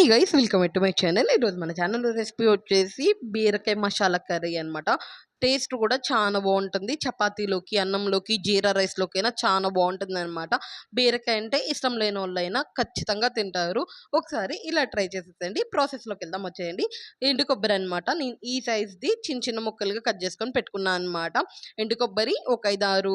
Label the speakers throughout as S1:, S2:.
S1: Hi guys welcome to my channel ఈరోజు మన channel recipe వచ్చేసి బీరకాయ మసాలా కర్రీ అన్నమాట. టేస్ట్ కూడా చాలా బాగుంటుంది చపాతీలోకి అన్నంలోకి జీరా రైస్లోకి అయినా చాలా బాగుంటుంది అనమాట బీరకాయ అంటే ఇష్టం లేని వాళ్ళైనా ఖచ్చితంగా తింటారు. ఒకసారి ఇలా ట్రై చేసేసండి ప్రాసెస్లోకి వెళ్దాం వచ్చేయండి. ఎండు కొబ్బరి అనమాట నేను ఈ సైజ్ది చిన్న చిన్న ముక్కలుగా కట్ చేసుకొని పెట్టుకున్నాను అనమాట ఎండు కొబ్బరి ఒక ఐదు ఆరు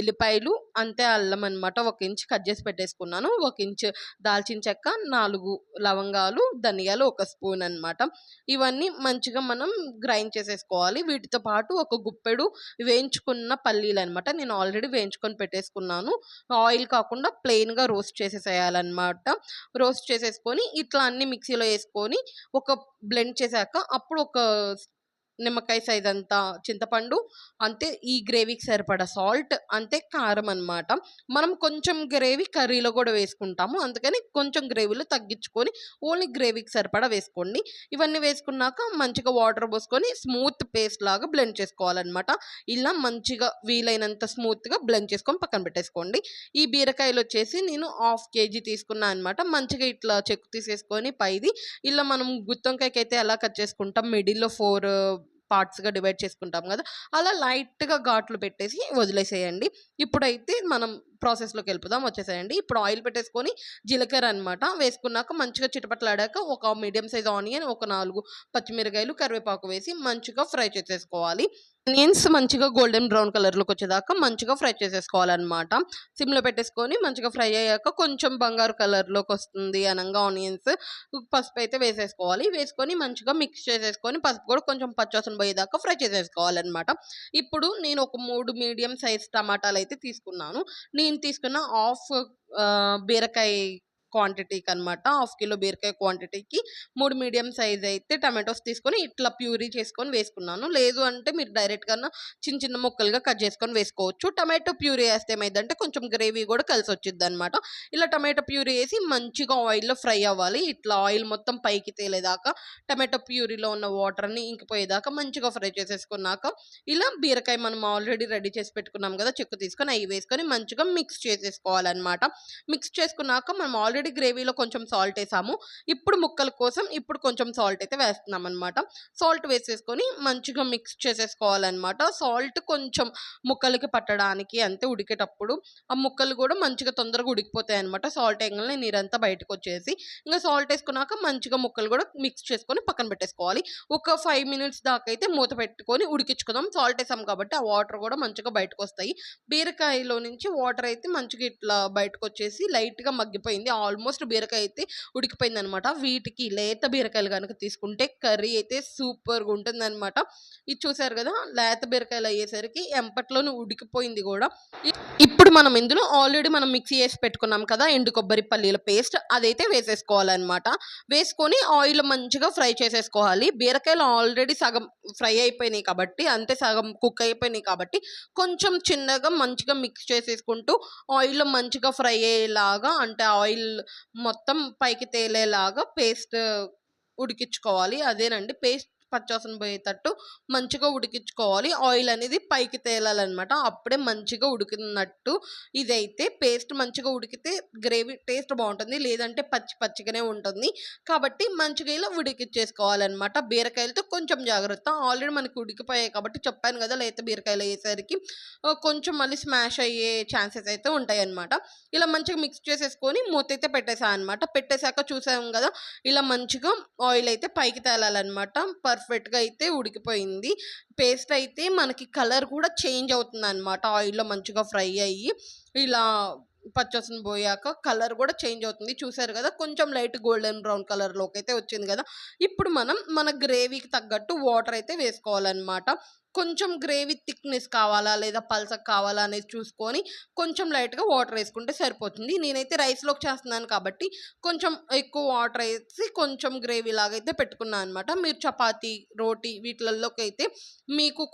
S1: ఎల్లిపాయలు అంతే అల్లం అనమాట ఒక ఇంచ్ కట్ చేసి పెట్టేసుకున్నాను. ఒక ఇంచ్ దాల్చిన చెక్క నాలుగు లవంగాలు ధనియాలు ఒక స్పూన్ అన్నమాట. ఇవన్నీ మంచిగా మనం గ్రైండ్ చేసేసుకోవాలి. వీటితో పాటు ఒక గుప్పెడు వేయించుకున్న పల్లీలు అనమాట నేను ఆల్రెడీ వేయించుకొని పెట్టేసుకున్నాను. ఆయిల్ కాకుండా ప్లెయిన్గా రోస్ట్ చేసేసేయాలన్నమాట రోస్ట్ చేసేసుకొని ఇట్లా అన్ని మిక్సీలో వేసుకొని ఒక బ్లెండ్ చేశాక అప్పుడు ఒక నిమ్మకాయ సైజ్ అంతా చింతపండు అంతే ఈ గ్రేవీకి సరిపడా సాల్ట్ అంతే కారం అనమాట మనం కొంచెం గ్రేవీ కర్రీలో కూడా వేసుకుంటాము. అందుకని కొంచెం గ్రేవీలో తగ్గించుకొని ఓన్లీ గ్రేవీకి సరిపడా వేసుకోండి. ఇవన్నీ వేసుకున్నాక మంచిగా వాటర్ పోసుకొని స్మూత్ పేస్ట్ లాగా బ్లెండ్ చేసుకోవాలన్నమాట. ఇలా మంచిగా వీలైనంత స్మూత్గా బ్లెండ్ చేసుకొని పక్కన పెట్టేసుకోండి. ఈ బీరకాయలు వచ్చేసి నేను హాఫ్ కేజీ తీసుకున్నాను అనమాట మంచిగా ఇట్లా చెక్కు తీసేసుకొని పైది ఇలా మనం గుత్తొంకాయకి అయితే ఎలా కట్ చేసుకుంటాం? మిడిల్లో ఫోర్ పార్ట్స్గా డివైడ్ చేసుకుంటాం కదా! అలా లైట్గా ఘాట్లు పెట్టేసి వదిలేసేయండి. ఇప్పుడైతే మనం ప్రాసెస్లోకి వెళ్ళిపోదాం. వచ్చేసేయండి. ఇప్పుడు ఆయిల్ పెట్టేసుకొని జీలకర్ర అనమాట వేసుకున్నాక మంచిగా చిటపట్లాడాక ఒక మీడియం సైజ్ ఆనియన్ ఒక నాలుగు పచ్చిమిరకాయలు కరివేపాకు వేసి మంచిగా ఫ్రై చేసేసుకోవాలి. ఆనియన్స్ మంచిగా గోల్డెన్ బ్రౌన్ కలర్లోకి వచ్చేదాకా మంచిగా ఫ్రై చేసేసుకోవాలన్నమాట. సిమ్లో పెట్టేసుకొని మంచిగా ఫ్రై అయ్యాక కొంచెం బంగారు కలర్లోకి వస్తుంది అనగా ఆనియన్స్. పసుపు అయితే వేసేసుకోవాలి. వేసుకొని మంచిగా మిక్స్ చేసేసుకొని పసుపు కూడా కొంచెం పచ్చవాసన పోయేదాకా ఫ్రై చేసేసుకోవాలన్నమాట. ఇప్పుడు నేను ఒక మూడు మీడియం సైజ్ టమాటాలు అయితే తీసుకున్నాను. నేను తీసుకున్న హాఫ్ బీరకాయ క్వాంటిటీకి అనమాట హాఫ్ కిలో బీరకాయ క్వాంటిటీకి మూడు మీడియం సైజ్ అయితే టమాటోస్ తీసుకొని ఇట్లా ప్యూరీ చేసుకొని వేసుకున్నాను. లేదు అంటే మీరు డైరెక్ట్గా చిన్న చిన్న ముక్కలుగా కట్ చేసుకొని వేసుకోవచ్చు. టమాటో ప్యూరీ వేస్తే ఏమైందంటే కొంచెం గ్రేవీ కూడా కలిసి వచ్చింది అనమాట ఇలా టమాటో ప్యూరీ వేసి మంచిగా ఆయిల్లో ఫ్రై అవ్వాలి. ఇట్లా ఆయిల్ మొత్తం పైకి తేలేదాకా టమాటో ప్యూరీలో ఉన్న వాటర్ని ఇంకిపోయేదాకా మంచిగా ఫ్రై చేసేసుకున్నాక ఇలా బీరకాయ మనం ఆల్రెడీ రెడీ చేసి పెట్టుకున్నాం కదా చెక్కు తీసుకొని అవి వేసుకొని మంచిగా మిక్స్ చేసేసుకోవాలన్నమాట. మిక్స్ చేసుకున్నాక మనం ఆల్రెడీ గ్రేవీలో కొంచెం సాల్ట్ వేసాము. ఇప్పుడు ముక్కల కోసం ఇప్పుడు కొంచెం సాల్ట్ అయితే వేస్తున్నాం అనమాట సాల్ట్ వేసేసుకొని మంచిగా మిక్స్ చేసేసుకోవాలన్నమాట. సాల్ట్ కొంచెం ముక్కలకి పట్టడానికి అంతే ఉడికేటప్పుడు ఆ ముక్కలు కూడా మంచిగా తొందరగా ఉడికిపోతాయి అనమాట సాల్ట్ వేయగానే నీరంతా బయటకు వచ్చేసి ఇంకా సాల్ట్ వేసుకున్నాక మంచిగా ముక్కలు కూడా మిక్స్ చేసుకొని పక్కన పెట్టేసుకోవాలి. ఒక ఫైవ్ మినిట్స్ దాకా అయితే మూత పెట్టుకొని ఉడికించుకుందాం. సాల్ట్ వేసాం కాబట్టి ఆ వాటర్ కూడా మంచిగా బయటకు వస్తాయి. బీరకాయలో నుంచి వాటర్ అయితే మంచిగా ఇట్లా బయటకు వచ్చేసి లైట్గా మగ్గిపోయింది. ఆల్మోస్ట్ బీరకాయ అయితే ఉడికిపోయింది అనమాట వీటికి లేత బీరకాయలు కనుక తీసుకుంటే కర్రీ అయితే సూపర్గా ఉంటుంది అనమాట ఇది చూసారు కదా లేత బీరకాయలు అయ్యేసరికి ఎంపట్లోనే ఉడికిపోయింది కూడా. ఇప్పుడు మనం ఇందులో ఆల్రెడీ మనం మిక్సీ చేసి పెట్టుకున్నాం కదా ఎండు కొబ్బరి పల్లీల పేస్ట్ అదైతే వేసేసుకోవాలన్నమాట వేసుకొని ఆయిల్ మంచిగా ఫ్రై చేసేసుకోవాలి. బీరకాయలు ఆల్రెడీ సగం ఫ్రై అయిపోయినాయి కాబట్టి అంతే సగం కుక్ అయిపోయినాయి కాబట్టి కొంచెం చిన్నగా మంచిగా మిక్స్ చేసేసుకుంటూ ఆయిల్లో మంచిగా ఫ్రై అయ్యేలాగా అంటే ఆయిల్ మొత్తం పైకి తేలేలాగా పేస్ట్ ఉడికించుకోవాలి. అదేనండి పేస్ట్ పచ్చవాసన పోయేటట్టు మంచిగా ఉడికించుకోవాలి. ఆయిల్ అనేది పైకి తేలాలన్నమాట. అప్పుడే మంచిగా ఉడికినట్టు ఇదైతే పేస్ట్ మంచిగా ఉడికితే గ్రేవీ టేస్ట్ బాగుంటుంది. లేదంటే పచ్చి పచ్చిగానే ఉంటుంది. కాబట్టి మంచిగా ఇలా ఉడికిచ్చేసుకోవాలన్నమాట. బీరకాయలతో కొంచెం జాగ్రత్త. ఆల్రెడీ మనకి ఉడికిపోయాయి కాబట్టి చెప్పాను కదా లేత బీరకాయలు అయ్యేసరికి కొంచెం మళ్ళీ స్మాష్ అయ్యే ఛాన్సెస్ అయితే ఉంటాయి అన్నమాట ఇలా మంచిగా మిక్స్ చేసేసుకొని మూత అయితే పెట్టేసా అనమాట పెట్టేశాక చూసాం కదా ఇలా మంచిగా ఆయిల్ అయితే పైకి తేలాలన్నమాట. పర్ఫెక్ట్గా అయితే ఉడికిపోయింది. పేస్ట్ అయితే మనకి కలర్ కూడా చేంజ్ అవుతుంది అనమాట ఆయిల్లో మంచిగా ఫ్రై అయ్యి ఇలా పచ్చసన పోయాక కలర్ కూడా చేంజ్ అవుతుంది. చూసారు కదా కొంచెం లైట్ గోల్డెన్ బ్రౌన్ కలర్లోకి అయితే వచ్చింది కదా. ఇప్పుడు మనం మన గ్రేవీకి తగ్గట్టు వాటర్ అయితే వేసుకోవాలన్నమాట. కొంచెం గ్రేవీ థిక్నెస్ కావాలా లేదా పల్సక్ కావాలా అనేది చూసుకొని కొంచెం లైట్గా వాటర్ వేసుకుంటే సరిపోతుంది. నేనైతే రైస్లోకి చేస్తున్నాను కాబట్టి కొంచెం ఎక్కువ వాటర్ వేసి కొంచెం గ్రేవీ లాగా అయితే పెట్టుకున్నాను అనమాట మీరు చపాతీ రోటీ వీటిలలోకి అయితే మీకు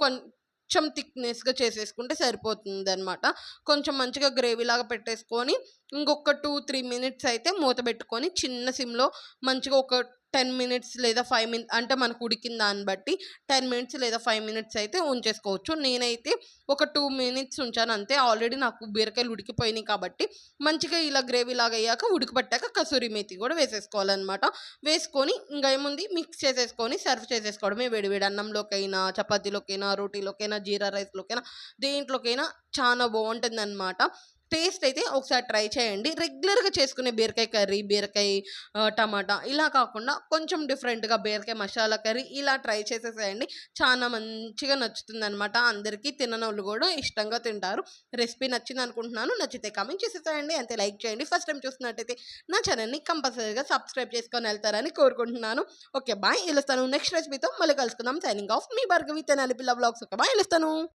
S1: కొంచెం థిక్నెస్గా చేసేసుకుంటే సరిపోతుంది అనమాట కొంచెం మంచిగా గ్రేవీ లాగా పెట్టేసుకొని ఇంకొక టూ త్రీ మినిట్స్ అయితే మూత పెట్టుకొని చిన్న సిమ్లో మంచిగా ఒక 10 మినిట్స్ లేదా ఫైవ్ మినిట్స్ అంటే మనకు ఉడికిన దాన్ని బట్టి 10 మినిట్స్ లేదా ఫైవ్ మినిట్స్ అయితే ఉంచేసుకోవచ్చు. నేనైతే ఒక టూ మినిట్స్ ఉంచాను అంతే. ఆల్రెడీ నాకు బీరకాయలు ఉడికిపోయినాయి కాబట్టి మంచిగా ఇలా గ్రేవీ లాగా అయ్యాక ఉడకబెట్టాక కసూరి మేతి కూడా వేసేసుకోవాలనమాట. వేసుకొని ఇంకా ఏముంది మిక్స్ చేసేసుకొని సర్వ్ చేసేసుకోవడమే వేడి వేడి అన్నంలోకైనా, చపాతీలోకైనా, రోటీలోకైనా, జీరా రైస్‌లోకైనా దేంట్లోకైనా చాలా బావుంటుందనమాట. టేస్ట్ అయితే ఒకసారి ట్రై చేయండి. రెగ్యులర్‌గా చేసుకునే బీరకాయ కర్రీ, బీరకాయ టమాటా ఇలా కాకుండా కొంచెం డిఫరెంట్‌గా బీరకాయ మసాలా కర్రీ ఇలా ట్రై చేసేసేయండి. చాలా మంచిగా నచ్చుతుంది అనమాట అందరికీ తిననోళ్ళు కూడా ఇష్టంగా తింటారు. రెసిపీ నచ్చింది అనుకుంటున్నాను నచ్చితే కామెంట్ చేసేసేయండి. అంతే లైక్ చేయండి. ఫస్ట్ టైం చూసినట్టయితే నా ఛానల్ని కంపల్సరీగా సబ్స్క్రైబ్ చేసుకొని వెళ్తారని కోరుకుంటున్నాను. ఓకే. బాయ్. ఎళ్ళొస్తాను. నెక్స్ట్ రెసిపీతో మళ్ళీ కలుసుకుందాం. సైనింగ్ ఆఫ్ మీ భార్గవి తెనాలి పిల్ల వ్లాగ్స్. ఓకే. బాయ్. ఎళ్ళొస్తాను.